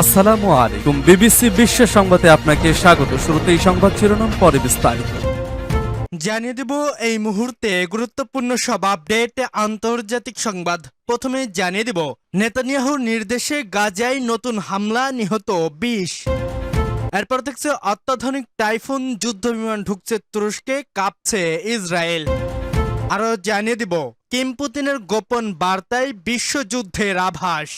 আসসালামু আলাইকুম। বিবিসি বিশ্ব সংবাদে আপনাকে স্বাগত। শুরুতেই সংবাদ শিরোনাম, পরে বিস্তারিত। জানিয়ে দেব, এই মুহূর্তে গুরুত্বপূর্ণ সব আপডেট, আন্তর্জাতিক সংবাদ। প্রথমে জানিয়ে দেব, নেতানিয়াহুর নির্দেশে গাজায় নতুন হামলা নিহত বিশ। এরপর দেখছে, অত্যাধুনিক টাইফুন যুদ্ধ বিমান ঢুকছে তুরস্কে, কাঁপছে ইসরায়েল। আরও জানিয়ে দিব, কিম পুতিনের গোপন বার্তায় বিশ্বযুদ্ধের আভাস।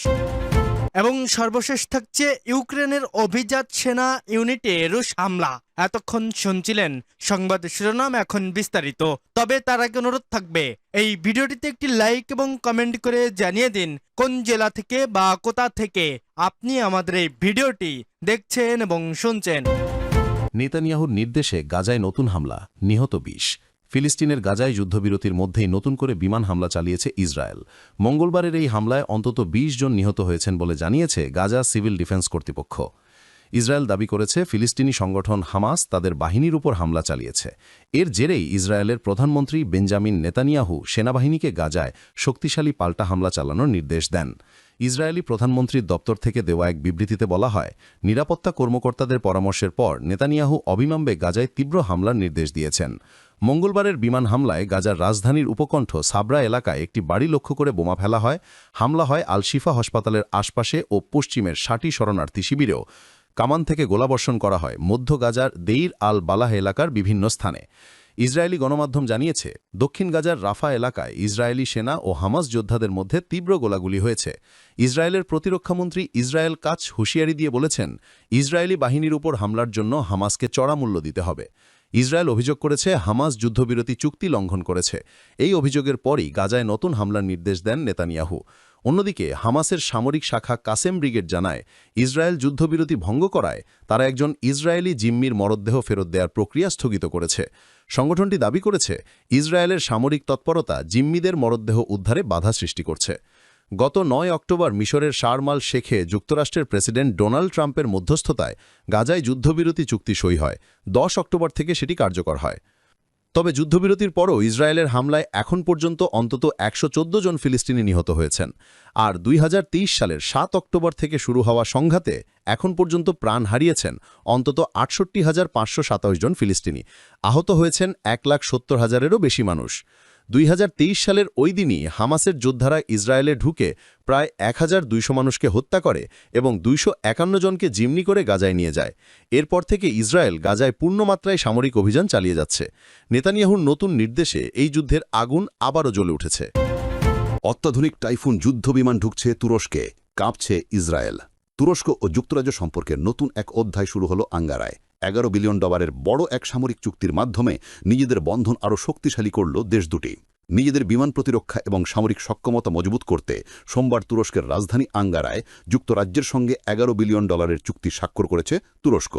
এবং সর্বশেষ থাকছে ইউক্রেনের অভিজাত সেনা ইউনিটে রুশ হামলা। এতক্ষণ শুনছিলেন সংবাদ শিরোনাম এখন বিস্তারিত। তবে তার আগে অনুরোধ থাকবে, এই ভিডিওটিতে একটি লাইক এবং কমেন্ট করে জানিয়ে দিন কোন জেলা থেকে বা কোথা থেকে আপনি আমাদের এই ভিডিওটি দেখছেন এবং শুনছেন। নেতানিয়াহুর নির্দেশে গাজায় নতুন হামলা, নিহত বিশ। ফিলিস্তিনের গাজায় যুদ্ধবিরতির মধ্যেই নতুন করে বিমান হামলা চালিয়েছে ইসরায়েল। মঙ্গলবারের এই হামলায় অন্তত ২০ জন নিহত হয়েছেন বলে জানিয়েছে গাজা সিভিল ডিফেন্স কর্তৃপক্ষ। ইসরায়েল দাবি করেছে ফিলিস্তিনি সংগঠন হামাস তাদের বাহিনীর উপর হামলা চালিয়েছে। এর জেরেই ইসরায়েলের প্রধানমন্ত্রী বেঞ্জামিন নেতানিয়াহু সেনাবাহিনীকে গাজায় শক্তিশালী পাল্টা হামলা চালানোর নির্দেশ দেন। ইসরায়েলি প্রধানমন্ত্রীর দপ্তর থেকে দেওয়া এক বিবৃতিতে বলা হয়, নিরাপত্তা কর্মকর্তাদের পরামর্শের পর নেতানিয়াহু অবিলম্বে গাজায় তীব্র হামলার নির্দেশ দিয়েছেন। মঙ্গলবারের বিমান হামলায় গাজার রাজধানীর উপকণ্ঠ সাবরা এলাকায় একটি বাড়ি লক্ষ্য করে বোমা ফেলা হয়। হামলা হয় আলশিফা হাসপাতালের আশপাশে ও পশ্চিমের ষাটি শরণার্থী শিবিরেও। কামান থেকে গোলাবর্ষণ করা হয় মধ্য গাজার দেইর আল বালাহ এলাকার বিভিন্ন স্থানে। ইসরায়েলি গণমাধ্যম জানিয়েছে, দক্ষিণ গাজার রাফা এলাকায় ইসরায়েলি সেনা ও হামাস যোদ্ধাদের মধ্যে তীব্র গোলাগুলি হয়েছে। ইসরায়েলের প্রতিরক্ষামন্ত্রী ইসরায়েল কাচ হুঁশিয়ারি দিয়ে বলেছেন, ইসরায়েলি বাহিনীর উপর হামলার জন্য হামাসকে চড়া মূল্য দিতে হবে। ইসরায়েল অভিযোগ করেছে, হামাস যুদ্ধবিরতি চুক্তি লঙ্ঘন করেছে। এই অভিযোগের পরই গাজায় নতুন হামলার নির্দেশ দেন নেতানিয়াহু। অন্যদিকে, হামাসের সামরিক শাখা কাসেম ব্রিগেড জানায়, ইসরায়েল যুদ্ধবিরতি ভঙ্গ করায় তারা একজন ইসরায়েলি জিম্মির মরদেহ ফেরত দেওয়ার প্রক্রিয়া স্থগিত করেছে। সংগঠনটি দাবি করেছে, ইসরায়েলের সামরিক তৎপরতা জিম্মিদের মরদেহ উদ্ধারে বাধা সৃষ্টি করছে। গত নয় অক্টোবর মিশরের শারমাল শেখে যুক্তরাষ্ট্রের প্রেসিডেন্ট ডোনাল্ড ট্রাম্পের মধ্যস্থতায় গাজায় যুদ্ধবিরতি চুক্তি সই হয়। দশ অক্টোবর থেকে সেটি কার্যকর হয়। তবে যুদ্ধবিরতির পরও ইসরায়েলের হামলায় এখন পর্যন্ত অন্তত একশো চোদ্দ জন ফিলিস্তিনি নিহত হয়েছেন। আর দুই হাজার তেইশ সালের সাত অক্টোবর থেকে শুরু হওয়া সংঘাতে এখন পর্যন্ত প্রাণ হারিয়েছেন অন্তত আটষট্টি হাজার জন ফিলিস্তিনি। আহত হয়েছেন এক লাখ সত্তর হাজারেরও বেশি মানুষ। দুই হাজার তেইশ সালের ওই দিনই হামাসের যোদ্ধারা ইসরায়েলে ঢুকে প্রায় এক মানুষকে হত্যা করে এবং দুইশো একান্ন জনকে জিমনি করে গাজায় নিয়ে যায়। এরপর থেকে ইসরায়েল গাজায় পূর্ণমাত্রায় সামরিক অভিযান চালিয়ে যাচ্ছে। নেতানিয়াহুর নতুন নির্দেশে এই যুদ্ধের আগুন আবারও জ্বলে উঠেছে। অত্যাধুনিক টাইফুন যুদ্ধবিমান ঢুকছে তুরস্কে, কাঁপছে ইসরায়েল। তুরস্ক ও যুক্তরাজ্য সম্পর্কে নতুন এক অধ্যায় শুরু হলো আঙ্গারায়। এগারো বিলিয়ন ডলারের বড় এক সামরিক চুক্তির মাধ্যমে নিজেদের বন্ধন আরও শক্তিশালী করল দেশ দুটি। নিজেদের বিমান প্রতিরক্ষা এবং সামরিক সক্ষমতা মজবুত করতে সোমবার তুরস্কের রাজধানী আঙ্গারায় যুক্তরাজ্যের সঙ্গে এগারো বিলিয়ন ডলারের চুক্তি স্বাক্ষর করেছে তুরস্ক।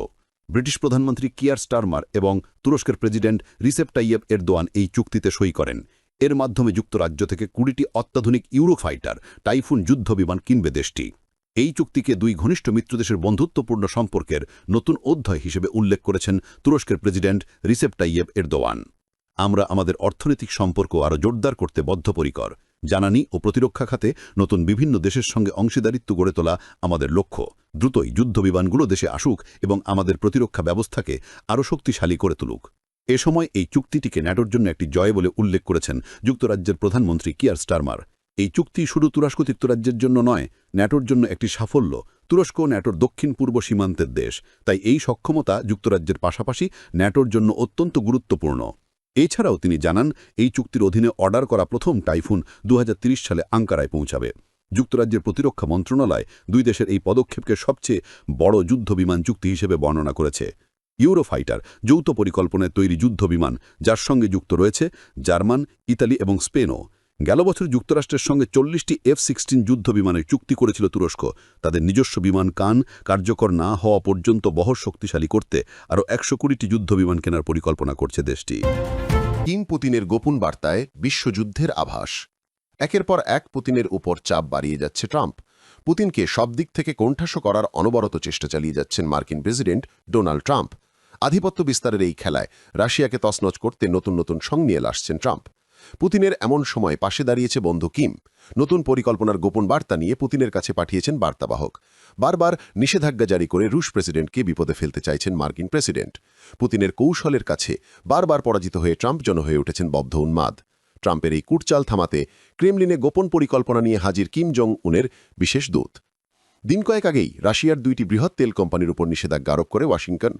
ব্রিটিশ প্রধানমন্ত্রী কিয়ার স্টারমার এবং তুরস্কের প্রেসিডেন্ট রিসেপ টাইয়েব এরদোয়ান এই চুক্তিতে সই করেন। এর মাধ্যমে যুক্তরাজ্য থেকে কুড়িটি অত্যাধুনিক ইউরোফাইটার, টাইফুন যুদ্ধ বিমান কিনবে দেশটি। এই চুক্তিকে দুই ঘনিষ্ঠ মিত্রদেশের বন্ধুত্বপূর্ণ সম্পর্কের নতুন অধ্যায় হিসেবে উল্লেখ করেছেন তুরস্কের প্রেসিডেন্ট রিসেপ টাইয়েব এরদোয়ান। আমরা আমাদের অর্থনৈতিক সম্পর্ক আরও জোরদার করতে বদ্ধপরিকর, জ্বালানি ও প্রতিরক্ষা খাতে নতুন বিভিন্ন দেশের সঙ্গে অংশীদারিত্ব গড়ে তোলা আমাদের লক্ষ্য। দ্রুতই যুদ্ধবিমানগুলো দেশে আসুক এবং আমাদের প্রতিরক্ষা ব্যবস্থাকে আরও শক্তিশালী করে তুলুক। এ সময় এই চুক্তিটিকে ন্যাটোর জন্য একটি জয় বলে উল্লেখ করেছেন যুক্তরাজ্যের প্রধানমন্ত্রী কিয়ার স্টারমার। এই চুক্তি শুধু তুরস্ক যুক্তরাজ্যের জন্য নয়, ন্যাটোর জন্য একটি সাফল্য। তুরস্ক ন্যাটোর দক্ষিণ পূর্ব সীমান্তের দেশ। তাই এই সক্ষমতা যুক্তরাজ্যের পাশাপাশি ন্যাটোর জন্য অত্যন্ত গুরুত্বপূর্ণ। এছাড়াও তিনি জানান, এই চুক্তির অধীনে অর্ডার করা প্রথম টাইফুন দু সালে আঙ্কারায় পৌঁছাবে। যুক্তরাজ্যের প্রতিরক্ষা মন্ত্রণালয় দুই দেশের এই পদক্ষেপকে সবচেয়ে বড় যুদ্ধবিমান চুক্তি হিসেবে বর্ণনা করেছে। ইউরোফাইটার, যৌথ পরিকল্পনায় তৈরি যুদ্ধবিমান যার সঙ্গে যুক্ত রয়েছে জার্মান, ইতালি এবং স্পেনও। গেল বছর যুক্তরাষ্ট্রের সঙ্গে চল্লিশটি এফ সিক্সটিন যুদ্ধ বিমানের চুক্তি করেছিল তুরস্ক। তাদের নিজস্ব বিমান কান কার্যকর না হওয়া পর্যন্ত বহর শক্তিশালী করতে আরও একশো কুড়িটি যুদ্ধ বিমান কেনার পরিকল্পনা করছে দেশটি। কিম পুতিনের গোপন বার্তায় বিশ্বযুদ্ধের আভাস। একের পর এক পুতিনের উপর চাপ বাড়িয়ে যাচ্ছে ট্রাম্প। পুতিনকে সব দিক থেকে কোণঠাস করার অনবরত চেষ্টা চালিয়ে যাচ্ছেন মার্কিন প্রেসিডেন্ট ডোনাল্ড ট্রাম্প। আধিপত্য বিস্তারের এই খেলায় রাশিয়াকে তছনছ করতে নতুন নতুন সং নিয়ে আসছেন ট্রাম্প। পুতিনের এমন সময় পাশে দাঁড়িয়েছে বন্ধু কিম। নতুন পরিকল্পনার গোপন বার্তা নিয়ে পুতিনের কাছে পাঠিয়েছেন বার্তাবাহক। বারবার নিষেধাজ্ঞা জারি করে রুশ প্রেসিডেন্টকে বিপদে ফেলতে চাইছেন মার্কিন প্রেসিডেন্ট। পুতিনের কৌশলের কাছে বারবার পরাজিত হয়ে ট্রাম্প জন হয়ে উঠেছেন বদ্ধ উন্মাদ। ট্রাম্পের এই কুটচাল থামাতে ক্রেমলিনে গোপন পরিকল্পনা নিয়ে হাজির কিম জং উনের বিশেষ দূত। দিন কয়েক আগেই রাশিয়ার দুইটি বৃহৎ তেল কোম্পানির উপর নিষেধাজ্ঞা আরোপ করে ওয়াশিংটন।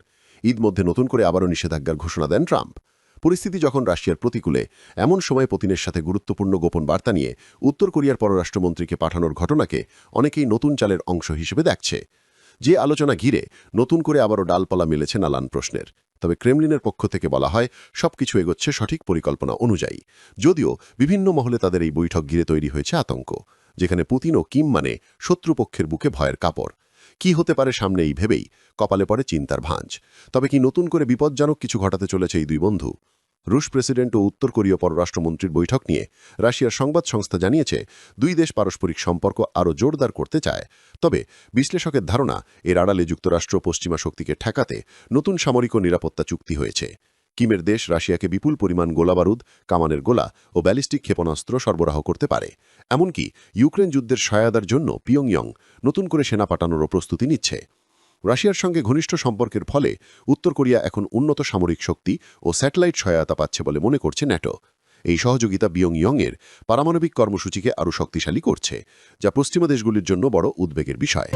ঈদ মধ্যে নতুন করে আবারও নিষেধাজ্ঞার ঘোষণা দেন ট্রাম্প। পরিস্থিতি যখন রাশিয়ার প্রতিকূলে, এমন সময় পুতিনের সাথে গুরুত্বপূর্ণ গোপন বার্তা নিয়ে উত্তর কোরিয়ার পররাষ্ট্রমন্ত্রীকে পাঠানোর ঘটনাকে অনেকেই নতুন চালের অংশ হিসেবে দেখছে। যে আলোচনা ঘিরে নতুন করে আবারও ডালপালা মিলেছে নালান প্রশ্নের। তবে ক্রেমলিনের পক্ষ থেকে বলা হয়, সবকিছু এগোচ্ছে সঠিক পরিকল্পনা অনুযায়ী। যদিও বিভিন্ন মহলে তাদের এই বৈঠক ঘিরে তৈরি হয়েছে আতঙ্ক, যেখানে পুতিন ও কিম মানে শত্রুপক্ষের বুকে ভয়ের কাপড়। কি হতে পারে সামনে এই ভেবেই কপালে পড়ে চিন্তার ভাঁজ। তবে কি নতুন করে বিপজ্জনক কিছু ঘটাতে চলেছে এই দুই বন্ধু? রুশ প্রেসিডেন্ট ও উত্তর কোরীয় পররাষ্ট্রমন্ত্রীর বৈঠক নিয়ে রাশিয়ার সংবাদ সংস্থা জানিয়েছে, দুই দেশ পারস্পরিক সম্পর্ক আরও জোরদার করতে চায়। তবে বিশ্লেষকের ধারণা, এর আড়ালে যুক্তরাষ্ট্র পশ্চিমা শক্তিকে ঠেকাতে নতুন সামরিক ও নিরাপত্তা চুক্তি হয়েছে। কিমের দেশ রাশিয়াকে বিপুল পরিমাণ গোলাবারুদ কামানের গোলা ও ব্যালিস্টিক ক্ষেপণাস্ত্র সরবরাহ করতে পারে। এমনকি ইউক্রেন যুদ্ধের সহায়তার জন্য পিয়ংইয়ং নতুন করে সেনা পাঠানোরও প্রস্তুতি নিচ্ছে। রাশিয়ার সঙ্গে ঘনিষ্ঠ সম্পর্কের ফলে উত্তর কোরিয়া এখন উন্নত সামরিক শক্তি ও স্যাটেলাইট সহায়তা পাচ্ছে বলে মনে করছে ন্যাটো। এই সহযোগিতা বিয়ং ইয়ংয়ের পারমাণবিক কর্মসূচিকে আরও শক্তিশালী করছে, যা পশ্চিমা দেশগুলির জন্য বড় উদ্বেগের বিষয়।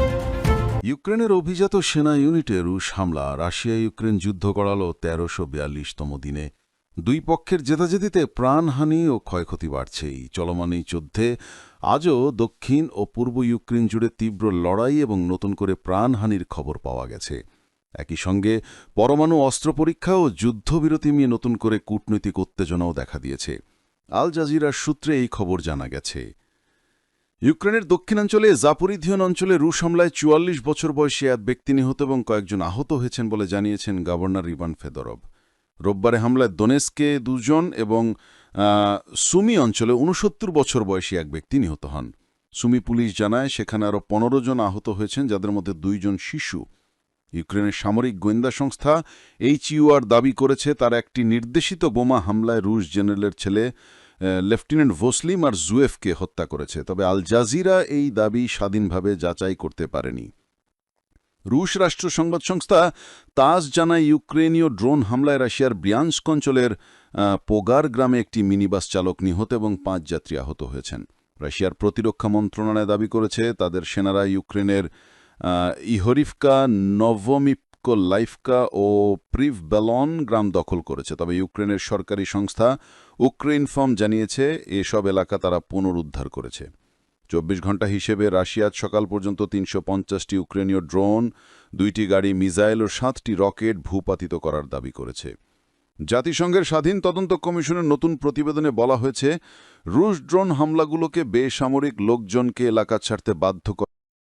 ইউক্রেনের অভিজাত সেনা ইউনিটে রুশ হামলা রাশিয়া ইউক্রেন যুদ্ধ করালো তেরোশো বিয়াল্লিশতম দিনে। দুই পক্ষের জেতাজেতিতে প্রাণহানি ও ক্ষয়ক্ষতি বাড়ছেই। চলমান এই যুদ্ধে আজও দক্ষিণ ও পূর্ব ইউক্রেন জুড়ে তীব্র লড়াই এবং নতুন করে প্রাণহানির খবর পাওয়া গেছে। একই সঙ্গে পরমাণু অস্ত্র পরীক্ষা ও যুদ্ধবিরতি নিয়ে নতুন করে কূটনৈতিক উত্তেজনাও দেখা দিয়েছে। আল জাজিরার সূত্রে এই খবর জানা গেছে। ইউক্রেনের দক্ষিণাঞ্চলে জাপরিধিয়ন অঞ্চলে রুশ হামলায় চুয়াল্লিশ বছর বয়সী এক ব্যক্তি নিহত এবং কয়েকজন আহত হয়েছেন বলে জানিয়েছেন গভর্নর ইভান ফেদরব রোববারে হামলায় দোনেস্কে দুজন এবং সুমি অঞ্চলে উনসত্তর বছর বয়সী এক ব্যক্তি নিহত হন। সুমি পুলিশ জানায়, সেখানে আরও পনেরো জন আহত হয়েছেন, যাদের মধ্যে দুইজন শিশু। ইউক্রেনের সামরিক গোয়েন্দা সংস্থা এইচইউআর দাবি করেছে, তার একটি নির্দেশিত বোমা হামলায় রুশ জেনারেলের ছেলে লেফটেন্যান্ট ভোসলিম আর জুয়েফকে হত্যা করেছে। তবে আল জাজিরা এই দাবি স্বাধীনভাবে যাচাই করতে পারেনি। রুশ রাষ্ট্র সংবাদ সংস্থা তাস জানায়, ইউক্রেনীয় ড্রোন হামলায় রাশিয়ার ব্রিয়ান্স্ক অঞ্চলের পোগার গ্রামে একটি মিনিবাস চালক নিহত এবং পাঁচ যাত্রী আহত হয়েছেন। রাশিয়ার প্রতিরক্ষা মন্ত্রণালয় দাবি করেছে, তাদের সেনারা ইউক্রেনের ইহরিফকা নভমিপকো লাইফকা ও প্রিভ বেলন গ্রাম দখল করেছে। তবে ইউক্রেনের সরকারি সংস্থা উক্রেইনফর্ম জানিয়েছে, এসব এলাকা তারা পুনরুদ্ধার করেছে। চব্বিশ ঘণ্টা হিসেবে রাশিয়া সকাল পর্যন্ত তিনশো পঞ্চাশটি ইউক্রেনীয় ড্রোন, দুইটি গাড়ি, মিসাইল ও সাতটি রকেট ভূপাতিত করার দাবি করেছে। জাতিসংঘের স্বাধীন তদন্ত কমিশনের নতুন প্রতিবেদনে বলা হয়েছে, রুশ ড্রোন হামলাগুলোকে বেসামরিক লোকজনকে এলাকা ছাড়তে বাধ্য করা